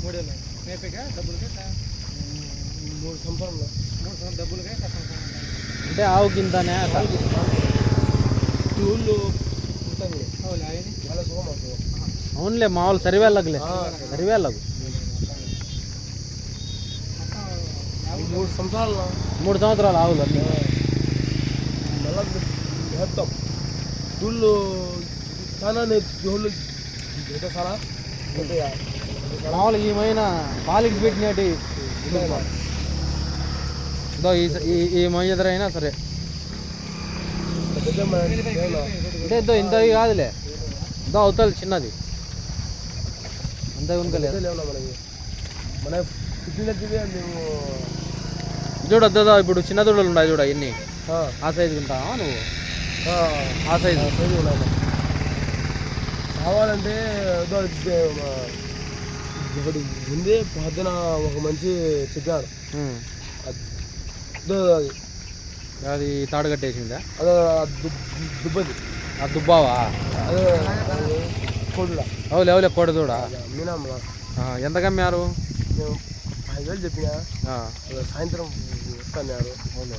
మూడేళ్ళు మేపేగా డబ్బులుగా మూడు సంవత్సరాలు మూడు సంవత్సరాలు డబ్బులుగా అంటే. ఆవు కిందనే ఊళ్ళు ఉంటుంది చాలా సుఖం అవునులే మామూలు సరివేళ్ళకులే. సరివేళ్ళకు. మూడు సంవత్సరాలు మూడు సంవత్సరాలు ఆవులు అన్నీ. వేస్తాం ఊళ్ళు చాలా ఎంత చాలా మామూలు ఈమైన పాలికి పెట్టినట్టు ఇదో ఈ మొయ్య ఎదురైనా సరే? అంటే ఇదో ఇంతవి కాదులే. ఇదో అవుతుంది చిన్నది. అంతే మన మేము చూడొద్దు ఇప్పుడు చిన్న దూడలు ఉన్నాయి చూడ ఎన్ని ఆ, ఆ సైజు ఉంటావా నువ్వు? ఆ, సైజు సైజు ఉన్నాయన్న. కావాలంటే ఒకటి ముందే పొద్దున ఒక మంచి చెప్పాడు. అది అది. తాడు కట్టేసిందా అదే దుబ్బది. ఆ దుబ్బావా? అదే కోడులా అవులే అవులే కోడి దూడ మీనమ్మ ఎంత కమ్మారు మేము ఐదు వేలు చెప్పిన. సాయంత్రం వస్తాన్నారు అవును.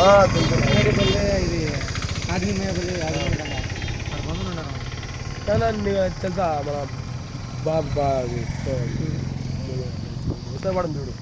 ఆ, తెలుసు. కానీ నీకు తెలుసా మన బాబు బాబు చూడు